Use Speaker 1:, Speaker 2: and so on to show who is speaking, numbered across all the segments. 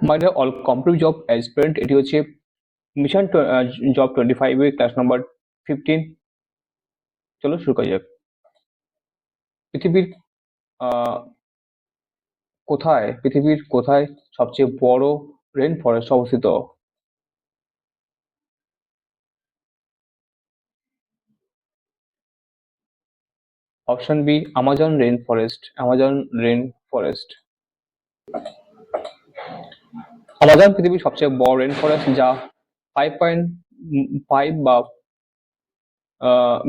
Speaker 1: My dear all competitive job aspirant এটি হচ্ছে mission job twenty ফাইভে ক্লাস নাম্বার ফিফটিন চলো শুরু করা যাক পৃথিবীর কোথায় পৃথিবীর কোথায় সবচেয়ে বড় রেন ফরেস্ট অবস্থিত option B Amazon rain forest Amazon rain forest Amazon পৃথিবীর সবচেয়ে বড় রেন ফরেস্ট যা ফাইভ পয়েন্ট ফাইভ বা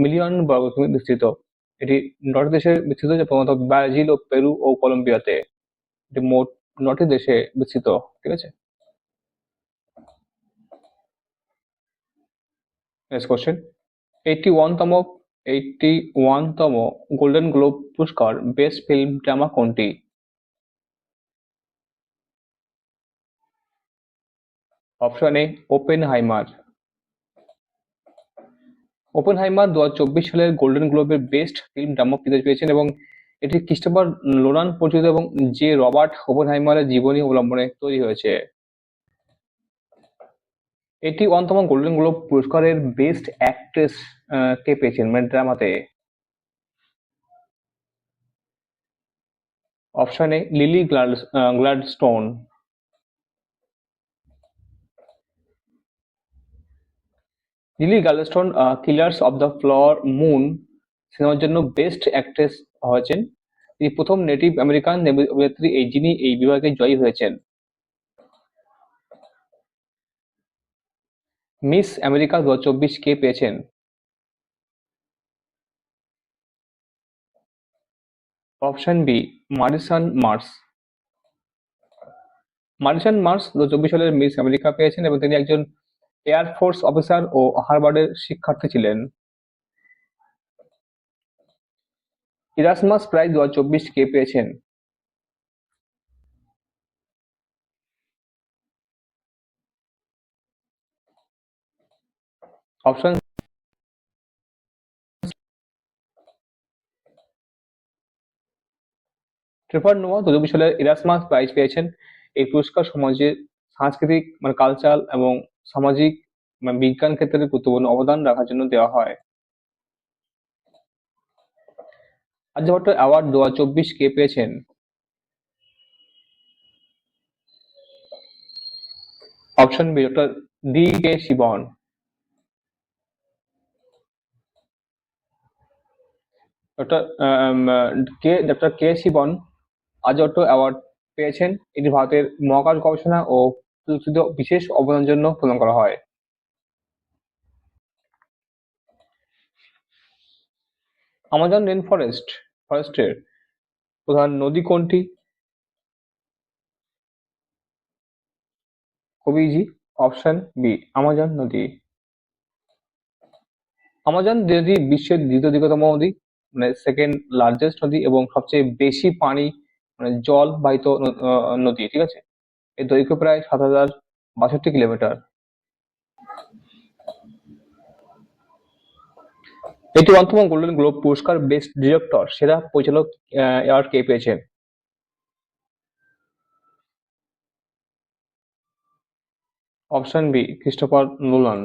Speaker 1: মিলিয়ন বর্গ কিমি বিস্তৃত। এটি নটি দেশে বিস্তৃত, যা প্রধানত ব্রাজিল ও পেরু ও কলম্বিয়াতে। এটি মোট নটি দেশে বিস্তৃত, ঠিক আছে? নেক্সট কোশ্চেন এইটটি ওয়ানতম এইটটি ওয়ানতম গোল্ডেন গ্লোব পুরস্কার বেস্ট ফিল্ম ড্রামা কোনটি? Option A Oppenheimer Oppenheimer দু চব্বিশ সালের গোল্ডেন গ্লোবের বেস্ট ফিল্ম ড্রামা প্রাইজ পেয়েছেন এবং এটি ক্রিস্টোফার লোরান পরিচিত এবং যে রবার্ট ওপেনহাইমারের জীবনী অবলম্বনে তৈরি হয়েছে। এটি অন্যতম গোল্ডেন গ্লোব পুরস্কারের বেস্ট অ্যাক্ট্রেস কে পেয়েছেন? মানে ড্রামাতে। Option A Lily Gladstone. Lily Gladstone killers of the flower moon সিনেমার জন্য বেস্ট অ্যাক্ট্রেস হয়েছেন। তিনি প্রথম নেটিভ আমেরিকান অভিনেত্রী এই যিনি এই বিভাগে জয়ী হয়েছেন। মিস আমেরিকা দু চব্বিশ কে পেয়েছেন? অপশন বি মারিসান মার্স মারিসান মার্স দু চব্বিশ সালের মিস আমেরিকা পেয়েছেন এবং তিনি একজন এয়ারফোর্স অফিসার ও হার্ভার্ডের শিক্ষার্থী ছিলেন। ইরাসমাস প্রাইজ দু চব্বিশ কে পেয়েছেন। অপশন ট্রেফার নোয়া দু চব্বিশ সালের ইরাসমাস প্রাইজ পেয়েছেন। এই পুরস্কার সমাজের সাংস্কৃতিক মানে কালচার এবং সামাজিক মানে বিজ্ঞান ক্ষেত্রে গুরুত্বপূর্ণ অবদান রাখার জন্য দেওয়া হয়। আর্যভট্ট অ্যাওয়ার্ড দু হাজার চব্বিশ কে পেয়েছেন। Option B, doctor D K Sivan. Doctor K doctor K Sivan Aryabhata award পেয়েছেন। এটি ভারতের মহাকাশ গবেষণা ও প্রযুক্তিতে বিশেষ অবদানের জন্য প্রদান করা হয়। আমাজন রেন ফরেস্ট ফরেস্টের প্রধান নদী কোনটি? ইজি অপশন বি আমাজন নদী। আমাজন নদী বিশ্বের দ্বিতীয় দীর্ঘতম নদী মানে সেকেন্ড লার্জেস্ট নদী এবং সবচেয়ে বেশি পানি মানে জল বাহিত নদী, ঠিক আছে? এর দৈর্ঘ্য প্রায় সাত হাজার বাষট্টি কিলোমিটার। এটি অন্যতম গোল্ডেন গ্লোব পুরস্কার বেস্ট ডিরেক্টর, সেরা পরিচালক অ্যাওয়ার্ড কে পেয়েছেন অপশন বি, ক্রিস্টোফার নোলান।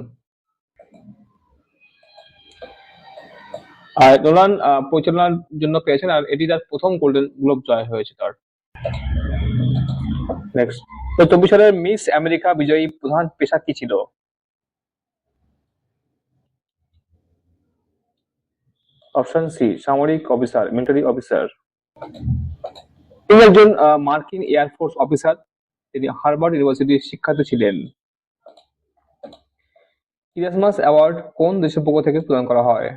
Speaker 1: আর নোলান পরিচালনার জন্য পেয়েছেন, আর এটি তার প্রথম গোল্ডেন গ্লোব জয় হয়েছে তার। নেক্সট তো চব্বিশ সালের মিস আমেরিকা বিজয়ী প্রধান পেশা কি ছিল? অপশন সি সামরিক অফিসার মিলিটারি অফিসার তিনি একজন মার্কিন এয়ারফোর্স অফিসার তিনি হার্ভার্ড ইউনিভার্সিটির শিক্ষার্থী ছিলেন। ইরাসমাস অ্যাওয়ার্ড কোন দেশের পক্ষ থেকে প্রদান করা হয়?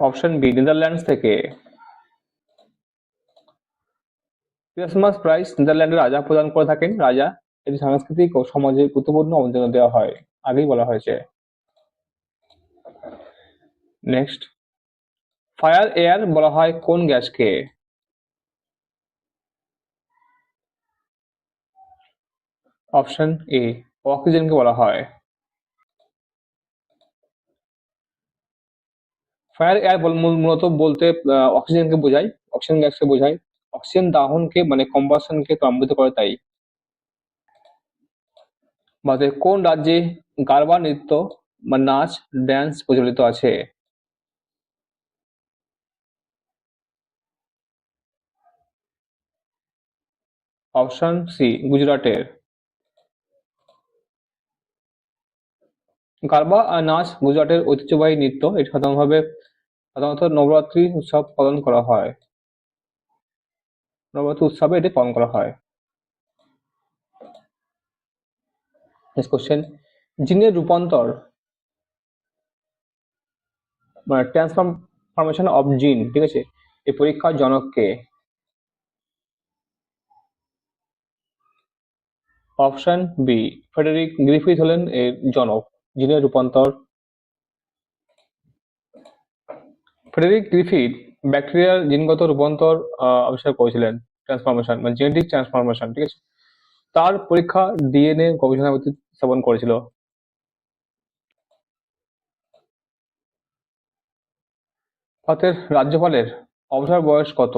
Speaker 1: অপশন বি, নেদারল্যান্ডস থেকে। ক্রিসমাস প্রাইজ নেদারল্যান্ডের রাজা প্রদান করে থাকেন। রাজা এটি সাংস্কৃতিক ও সমাজে গুরুত্বপূর্ণ অবদান দেওয়া হয়, আগেই বলা হয়েছে। নেক্সট। ফায়ার এয়ার বলা হয় কোন গ্যাসকে? অপশন এ, অক্সিজেনকে বলা হয়। ফায়ার এয়ার মূলত বলতে অক্সিজেনকে বোঝায় অক্সিজেন গ্যাসকে বোঝায়। অক্সিজেন দাহনকে মানে কম্বাসনকে ত্বরান্বিত করে তাই। ভারতের কোন রাজ্যে গারবা নৃত্য বা নাচ ড্যান্স প্রচলিত আছে? অপশন সি গুজরাটের। গারবা আর নাচ গুজরাটের ঐতিহ্যবাহী নৃত্য। এটি সাধারণভাবে সাধারণত নবরাত্রি উৎসব পালন করা হয়। নবরাত্রি উৎসবে এটি পালন করা হয়। নেক্সট কোশ্চেন জিনের রূপান্তর মানে ট্রান্সফরমেশন অফ জিন ঠিক আছে? এই পরীক্ষার জনককে অপশন বি ফ্রেডেরিক গ্রিফিথ হলেন এর জনক। জিনের রূপান্তর। ফ্রেডেরিক গ্রিফিথ ব্যাকটেরিয়ার জিনগত রূপান্তর আবিষ্কার করেছিলেন। ট্রান্সফরমেশন মানে জেনেটিক ট্রান্সফরমেশন, ঠিক আছে? তার পরীক্ষা ডিএনএ গবেষণা স্থাপন করেছিল। ভারতের রাজ্যপালের অবসর বয়স কত?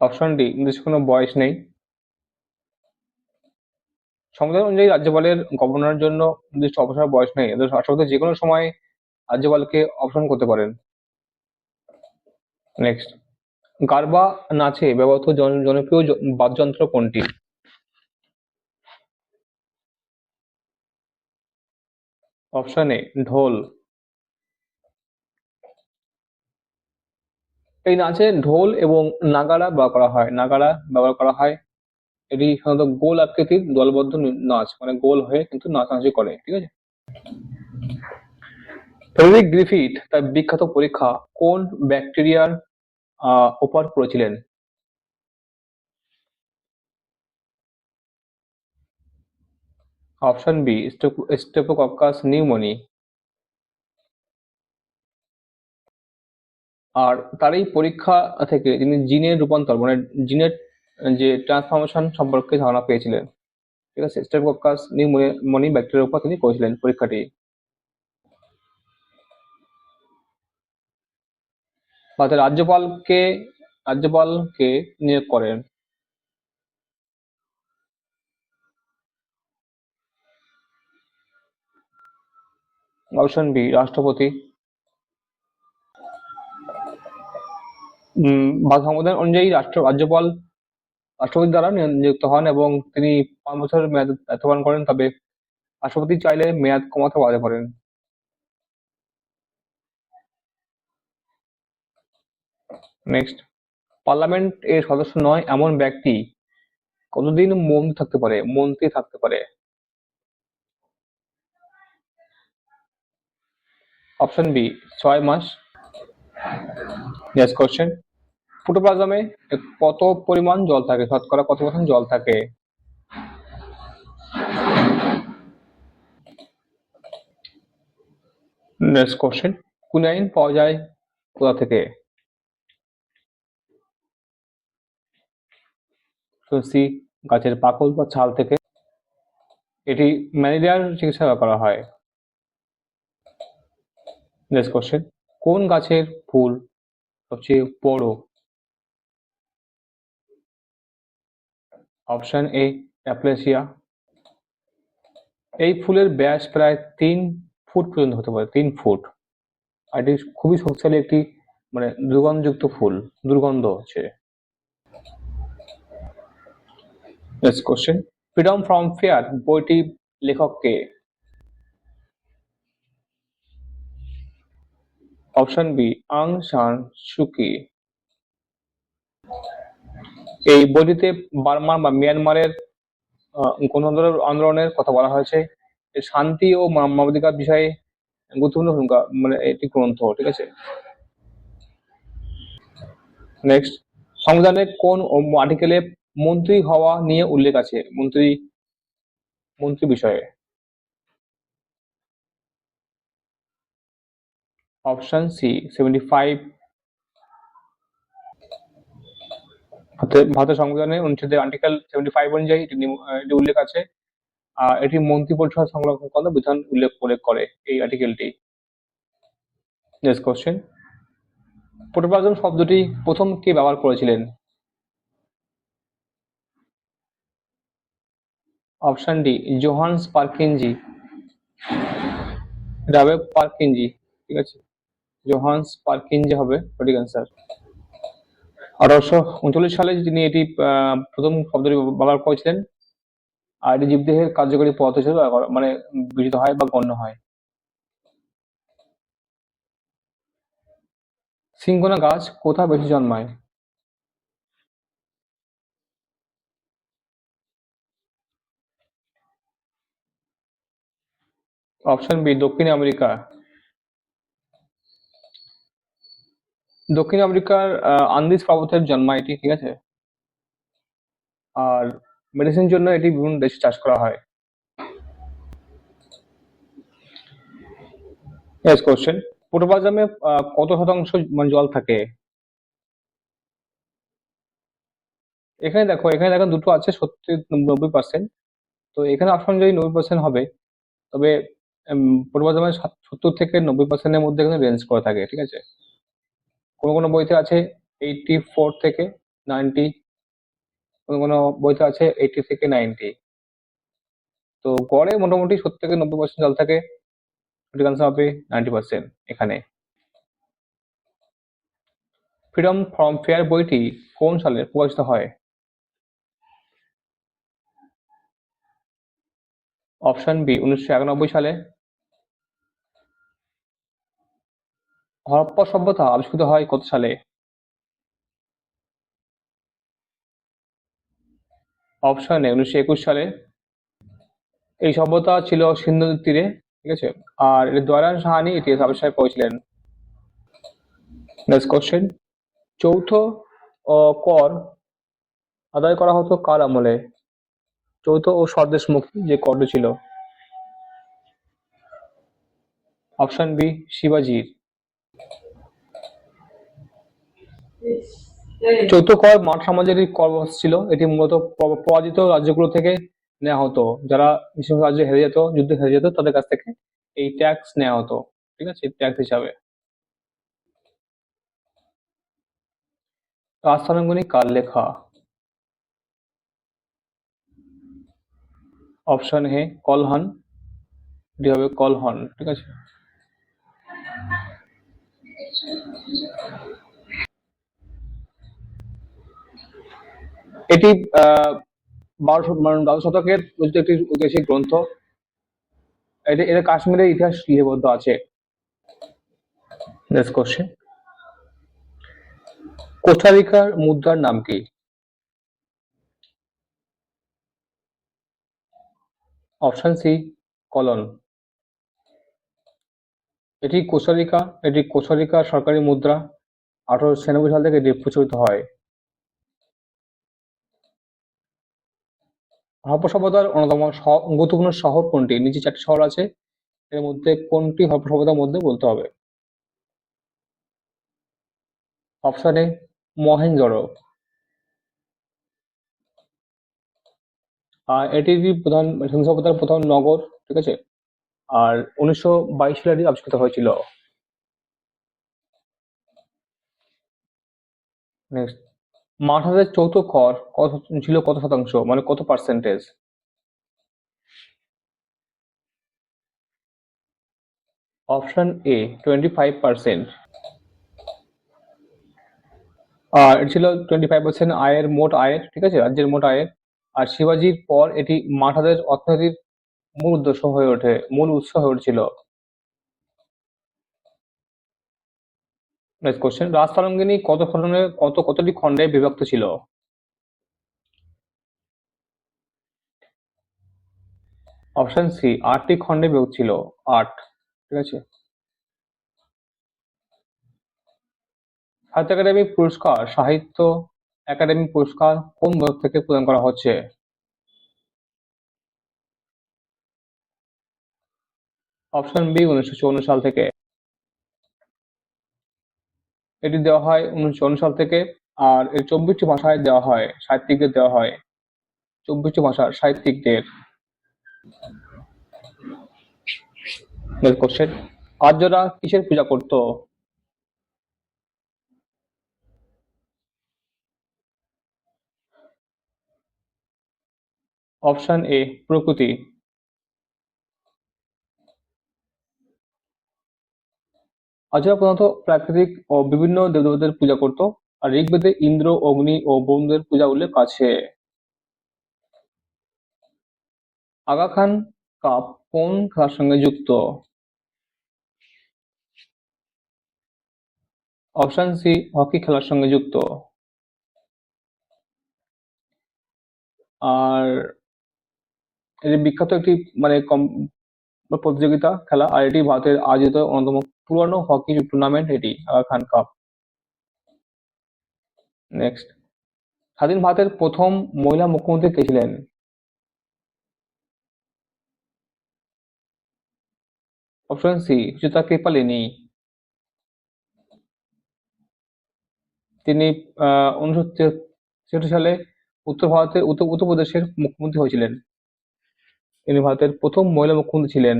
Speaker 1: অপশন ডি নির্দিষ্ট কোনো বয়স নেই। সংবিধান অনুযায়ী রাজ্যপালের গভর্নরের জন্য নির্দিষ্ট অবসর বয়স নেই। রাষ্ট্রপতি যে কোনো সময় রাজ্যপালকে অপসারণ করতে পারেন। নেক্সট গারবা নাচে ব্যবহৃত জন- জনপ্রিয় বাদ্যযন্ত্র কোনটি? অপশন এ ঢোল। এই নাচে ঢোল এবং নাগারা ব্যবহার করা হয়। নাগারা ব্যবহার করা হয়। এটি সাধারণত গোল আকৃতির দলবদ্ধ নাচ মানে গোল হয়ে কিন্তু নাচানাচি করে, ঠিক আছে? ফ্রেডেরিক গ্রিফিথ তার বিখ্যাত পরীক্ষা কোন ব্যাকটেরিয়ার উপর করেছিলেন অপশন বি স্টেপোকক্কাস নিউমোনি। আর তার এই পরীক্ষা থেকে তিনি জিনের রূপান্তর মানে জিনের যে ট্রান্সফরমেশন সম্পর্কে ধারণা পেয়েছিলেন। ঠিক আছে? স্টেপোকক্কাস নিউমোনি ব্যাকটেরিয়ার উপর তিনি করেছিলেন পরীক্ষাটি। ভারতের রাজ্যপালকে রাজ্যপালকে নিয়োগ করেন। অপশন বি, রাষ্ট্রপতি। ভারত সংবিধান অনুযায়ী রাষ্ট্র, রাজ্যপাল, রাষ্ট্রপতি দ্বারা নিযুক্ত হন এবং তিনি পাঁচ বছরের মেয়াদ পালন করেন, তবে রাষ্ট্রপতি চাইলে মেয়াদ কমাতে বাড়াতে পারেন নেক্সট পার্লামেন্ট এর সদস্য নয়, এমন ব্যক্তি কতদিন মন্ত্রী থাকতে পারে? মন্ত্রী থাকতে পারে। অপশন বি ছয় মাস। নেক্সট কোশ্চেন প্রোটোপ্লাজমে কত পরিমাণ জল থাকে? শতকরা কত পার্সেন্ট জল থাকে? নেক্সট কোশ্চেন কুনাইন পাওয়া যায় কোথা থেকে? তুলসী গাছের পাকল বা ছাল থেকে। এটি ম্যালেরিয়ার চিকিৎসা করা হয়। নেক্সট কোশ্চেন কোন গাছের ফুল সবচেয়ে বড়? অপশন এ, অ্যাপ্লেসিয়া। এই ফুলের ব্যাস প্রায় তিন ফুট পর্যন্ত হতে পারে, তিন ফুট। আর এটি খুবই শক্তিশালী একটি মানে দুর্গন্ধযুক্ত ফুল, দুর্গন্ধ আছে next question freedom from fear বইটি লেখক কে? অপশন বি, আং সান সুকি। এই বইটিতে বার্মা বা মিয়ানমারের গণতন্ত্র আন্দোলনের কথা বলা হয়েছে। শান্তি ও মানবাধিকার বিষয়ে গুরুত্বপূর্ণ ভূমিকা মানে একটি গ্রন্থ, ঠিক আছে? নেক্সট সংবিধানের কোন আর্টিকেলে মন্ত্রী হওয়া নিয়ে উল্লেখ আছে? মন্ত্রী মন্ত্রী বিষয়ে। অপশন সি সেভেন্টি ফাইভ ভারতের সংবিধানে অনুচ্ছেদের আর্টিকেল সেভেন্টি ফাইভ অনুযায়ী এটি উল্লেখ আছে এটি মন্ত্রী পরিষদ সংরক্ষণ করার বিধান উল্লেখ উল্লেখ করে এই আর্টিকেলটি নেক্সট কোশ্চেন প্রোটোপ্লাজম শব্দটি প্রথম কে ব্যবহার করেছিলেন? অপশন ডি জোহান্স পার্কিনজি হবে পার্কিনজি ঠিক আছে? জোহান্স পার্কিনজি হবে সঠিক অ্যান্সার আঠারোশো উনচল্লিশ সালে তিনি এটি প্রথম শব্দটি ব্যবহার করেছিলেন, আর এটি জীবদেহের কার্যকরী পথ হিসেবে মানে বিবেচিত হয় বা গণ্য হয়। সিংকোনা গাছ কোথায় বেশি জন্মায়? অপশন বি, দক্ষিণ আমেরিকা। দক্ষিণ আমেরিকার আন্দিজ পর্বতের জন্মায় এটি, ঠিক আছে? আর মেডিসিন জন্য এটি বিভিন্ন দেশে চাষ করা হয়। নেক্সট কোশ্চেন প্রোটোপ্লাজমে কত শতাংশ মানে জল থাকে? এখানে দেখো এখানে দেখো দুটো আছে সত্যি নব্বই পার্সেন্ট তো এখানে অপশন যদি নব্বই পার্সেন্ট হবে, তবে প্রোটোপ্লাজমের সত্তর থেকে নব্বই পার্সেন্টের মধ্যে এখানে রেঞ্জ করে থাকে, ঠিক আছে? কোনো কোনো বইতে আছে এইটটি ফোর থেকে নাইনটি কোনো কোনো বইতে আছে এইটি থেকে নাইনটি তো গড়ে মোটামুটি সত্তর থেকে নব্বই পার্সেন্ট জল থাকে হবে নাইনটি পার্সেন্ট এখানে। ফ্রিডম ফ্রম ফেয়ার বইটি কোন সালে প্রকাশিত হয়? অপশন বি উনিশশো একানব্বই সালে। হরপ্পা সভ্যতা আবিষ্কৃত হয় কত সালে? অপশন উনিশশো একুশ সালে। এই সভ্যতা ছিল সিন্ধু নদীর তীরে, ঠিক আছে? আর এর দয়ারান সাহানি এটি আবিষ্কার করেছিলেন। নেক্সট কোশ্চেন চৌথ কর আদায় করা হতো কার আমলে? চৌথ ও স্বদেশ মুক্তি যে করটি ছিল। Option B শিবাজির। চৌথ কর মাঠ সমাজেরই কর ব্যবস্থা ছিল। এটি মূলত পরাজিত রাজ্যগুলো থেকে নেওয়া হতো। যারা বিশেষ রাজ্যে হেরে যেত, যুদ্ধে হেরে যেত, তাদের কাছ থেকে এই ট্যাক্স নেওয়া হতো। ঠিক আছে? ট্যাক্স হিসাবে। রাজতরঙ্গিনী কার লেখা? Option A, Kalhana. এটি হবে কলহন। ঠিক আছে? এটি বারোশো মানে দ্বাদশ শতকের একটি ঐতিহাসিক গ্রন্থ। এটি এটা কাশ্মীরের ইতিহাস লিপিবদ্ধ আছে। নেক্সট কোশ্চেন কোস্টারিকার মুদ্রার নাম কি? অপশন সি কলন এটি কোস্টারিকা এটি কোস্টারিকার সরকারি মুদ্রা। আঠারোশো ছিয়ানব্বই সাল থেকে প্রচলিত হয়। হরপ্পা সভ্যতার অন্যতম গুরুত্বপূর্ণ শহর কোনটি? নিচে চারটি শহর আছে। এর মধ্যে কোনটি হরপ্পা সভ্যতার মধ্যে বলতে হবে? অপশন এ মহেঞ্জোরো আর এটি প্রধান সিন্ধু সভ্যতার প্রধান নগর? ঠিক আছে। আর উনিশশো বাইশ সালে আবিষ্কৃত হয়েছিল। নেক্সট মাঠাদের চৌথ কর কত ছিল কত শতাংশ? মানে কত percentage option A twenty five percent আর এটি ছিল টোয়েন্টি ফাইভ পার্সেন্ট আয়ের মোট আয়ের, ঠিক আছে? রাজ্যের মোট আয়ের। আর শিবাজির পর এটি মাঠাদের অর্থনীতির মূল উদ্দেশ্য হয়ে ওঠে, মূল উৎস হয়ে উঠেছিল। নেক্সট কোশ্চেন রাজতরঙ্গিনী কত খণ্ডে, কত, কতটি খণ্ডে বিভক্ত ছিল? অপশন সি আটটি খণ্ডে বিভক্ত ছিল। আট, ঠিক আছে? সাহিত্য একাডেমি পুরস্কার, সাহিত্য একাডেমি পুরস্কার কোন বছর থেকে প্রদান করা হচ্ছে? অপশন বি উনিশশো চুয়ান্ন সাল থেকে। এটি দেওয়া হয় উনিশশো চুয়ান্ন সাল থেকে, আর এর চব্বিশটি ভাষায় দেওয়া হয়, সাহিত্যিকদের দেওয়া হয়। চব্বিশটি ভাষার সাহিত্যিকদের। আর্যরা কিসের পূজা করত? অপশন এ প্রকৃতি। আর্যরা প্রধানত প্রাকৃতিক ও বিভিন্ন দেবদেবতাদের পূজা করত। আর ঋগ্বেদে ইন্দ্র, অগ্নি ও বরুণদের পূজা উল্লেখ আছে। আগা খান কাপ কোন খেলার সঙ্গে যুক্ত? অপশন সি, হকি খেলার সঙ্গে যুক্ত। আর এটি বিখ্যাত একটি মানে কম প্রতিযোগিতা, খেলা আর এটি ভারতের আয়োজিত অন্যতম পুরনো হকি টুর্নামেন্ট এটি আগা খান কাপ। নেক্সট স্বাধীন ভারতের প্রথম মহিলা মুখ্যমন্ত্রী কে ছিলেন? Option C Suchitra Kripalani. তিনি উনিশশো সালে উত্তর ভারতের, উত্তর উত্তরপ্রদেশের মুখ্যমন্ত্রী হয়েছিলেন। তিনি ভারতের প্রথম মহিলা মুখ্যমন্ত্রী ছিলেন।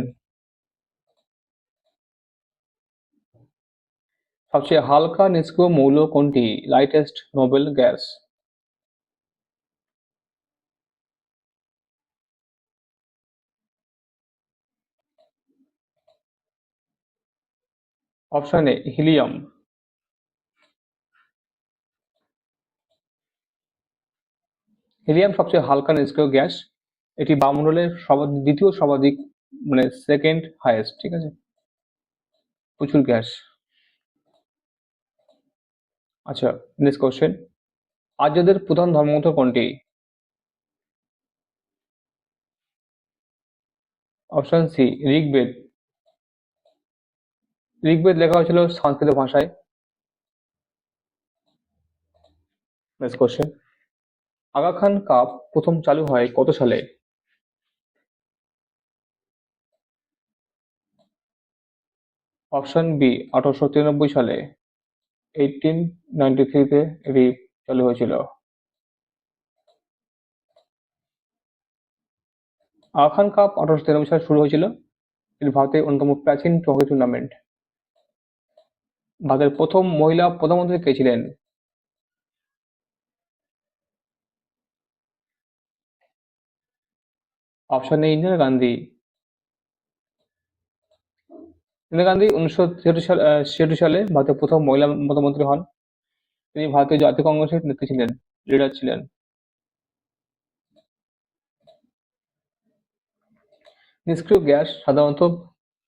Speaker 1: সবচেয়ে হালকা, নিষ্ক্রিয় মৌল কোনটি? Lightest noble gas option A helium helium সবচেয়ে হালকা, নিষ্ক্রিয় গ্যাস এটি বায়ুমণ্ডলের সর্বাধিক দ্বিতীয় সর্বাধিক মানে সেকেন্ড হাইয়েস্ট ঠিক আছে? প্রচুর গ্যাস আচ্ছা নেক্সট কোশ্চেন আর্যদের প্রধান ধর্মগ্রন্থ কোনটি? Option C Rigveda. ঋগ্বেদ লেখা হয়েছিল সংস্কৃত ভাষায়। Next question Aga Khan cup প্রথম চালু হয় কত সালে? অপশন বি, আঠারোশো তিরানব্বই সালে এইটিন নাইনটি থ্রিতে এটি চালু হয়েছিল। আখান কাপ আঠারোশো তিরানব্বই সালে শুরু হয়েছিল। এটি ভারতের অন্যতম প্রাচীন হকি টুর্নামেন্ট ভারতের প্রথম মহিলা প্রধানমন্ত্রী কে ছিলেন? Option A, Indira Gandhi. Indira Gandhi উনিশশো ছেষট্টি সালে ভারতের প্রথম মহিলা প্রধানমন্ত্রী হন। তিনি ভারতীয় জাতীয় কংগ্রেসের নেত্রী ছিলেন, লিডার ছিলেন। নিষ্ক্রিয় গ্যাস সাধারণত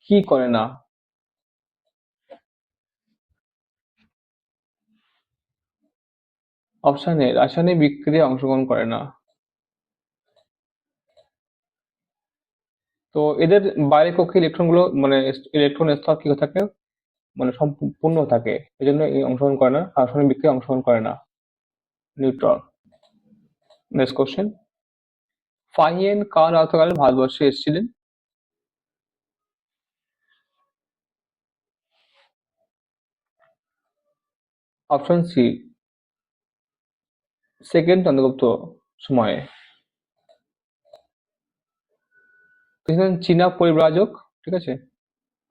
Speaker 1: কি করে না? অপশন রাসায়নিক বিক্রিয়ায় অংশগ্রহণ করে না। তো এদের বাইরের কক্ষে ইলেকট্রনগুলো মানে ইলেকট্রন স্তর কি থাকে? মানে সম্পূর্ণ থাকে। এই জন্য অংশগ্রহণ করে না। রাসায়নিক বিক্রিয়ায় অংশগ্রহণ করে না। নিউট্রন। নেক্সট কোশ্চেন ফাহিয়েন কার রাজত্বকালে ভারতবর্ষে এসেছিলেন? Option C. সেকেন্ড চন্দ্রগুপ্ত সময়ে তিনি ছিলেন চীনা পরিব্রাজক, ঠিক আছে?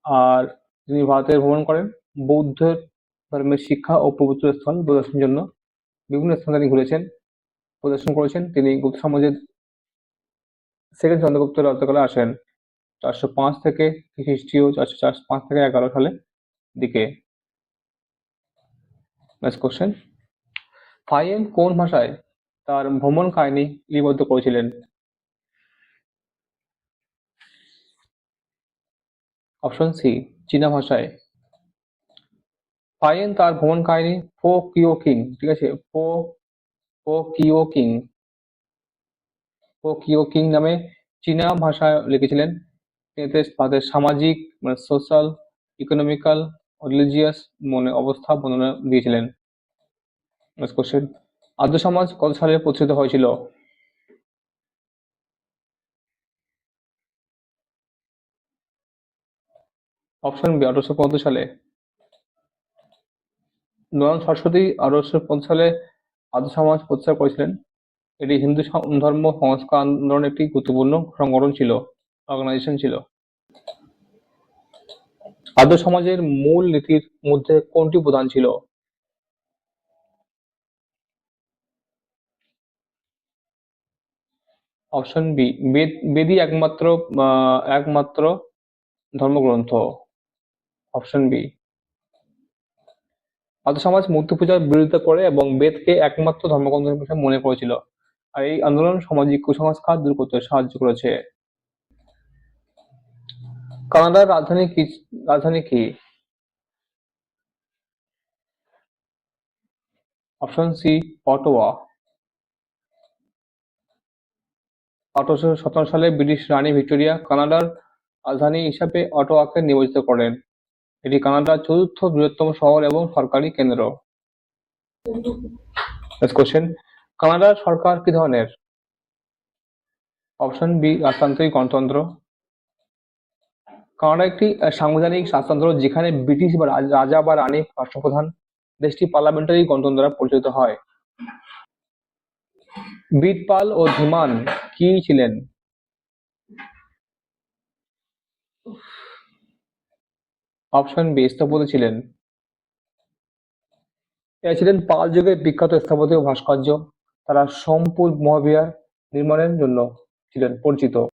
Speaker 1: আর তিনি ভারতে ভ্রমণ করেন বৌদ্ধ ধর্মের শিক্ষা ও পবিত্র স্থল প্রদর্শনের জন্য বিভিন্ন স্থান তিনি ঘুরেছেন, প্রদর্শন করেছেন। তিনি গুপ্ত সমাজের সেকেন্ড চন্দ্রগুপ্ত রাজত্বকালে আসেন চারশো পাঁচ থেকে খ্রিস্টীয় চারশো চারশো পাঁচ থেকে এগারো সালে দিকে। নেক্সট কোশ্চেন ফাইয়েন কোন ভাষায় তার ভ্রমণ কাহিনী লিপিবদ্ধ করেছিলেন? অপশন সি, চীনা ভাষায়। ফাইয়েন তার ভ্রমণ কাহিনী ফো কিও কিং, ঠিক আছে? ফো ফো কিও কিং। ফো কিও কিং নামে চীনা ভাষায় লিখেছিলেন। এতে তাদের সামাজিক মানে সোশ্যাল, ইকোনমিক্যাল, রিলিজিয়াস মনে অবস্থা বর্ণনা দিয়েছিলেন। আর্য সমাজ কত সালে প্রতিষ্ঠিত হয়েছিল? অপশন বি, আঠারোশো পঁচাত্তর সালে। নয়ন সরস্বতী আঠারোশো পঞ্চাশ সালে আর্য সমাজ প্রতিষ্ঠা করেছিলেন। এটি হিন্দু ধর্ম, সংস্কার আন্দোলনের একটি গুরুত্বপূর্ণ সংগঠন ছিল অর্গানাইজেশন ছিল। আর্য সমাজের মূল নীতির মধ্যে কোনটি প্রধান ছিল? অপশন বি, বেদ, বেদই একমাত্র একমাত্র ধর্মগ্রন্থ। Option B. আর্য সমাজ মূর্তি পূজার বিরোধিতা করে এবং বেদকে একমাত্র ধর্মগ্রন্থ হিসেবে মনে করেছিল। আর এই আন্দোলন সামাজিক কুসংস্কার দূর করতে সাহায্য করেছে। কানাডার রাজধানী কি রাজধানী কি? Option C, Ottawa. আঠারোশো সতেরো সালে ব্রিটিশ রানী ভিক্টোরিয়া কানাডার রাজধানী হিসাবে অটোয়াকে নির্বাচিত করেন। এটি কানাডার চতুর্থ বৃহত্তম শহর এবং সরকারি কেন্দ্র। কানাডার সরকার কি ধরনের? অপশন বি রাজতান্ত্রিক গণতন্ত্র। কানাডা একটি সাংবিধানিক রাজতন্ত্র যেখানে ব্রিটিশ বা রাজা বা রানী রাষ্ট্রপ্রধান দেশটি পার্লামেন্টারি গণতন্ত্র দ্বারা পরিচালিত হয়। বীরপাল ও ধীমান কি ছিলেন? অপশন বি স্থপতি ছিলেন। এরা ছিলেন পাল যুগের বিখ্যাত স্থাপত্য ও ভাস্কর্য। তারা সম্পূর্ণ মহাবিহার নির্মাণের জন্য ছিলেন পরিচিত।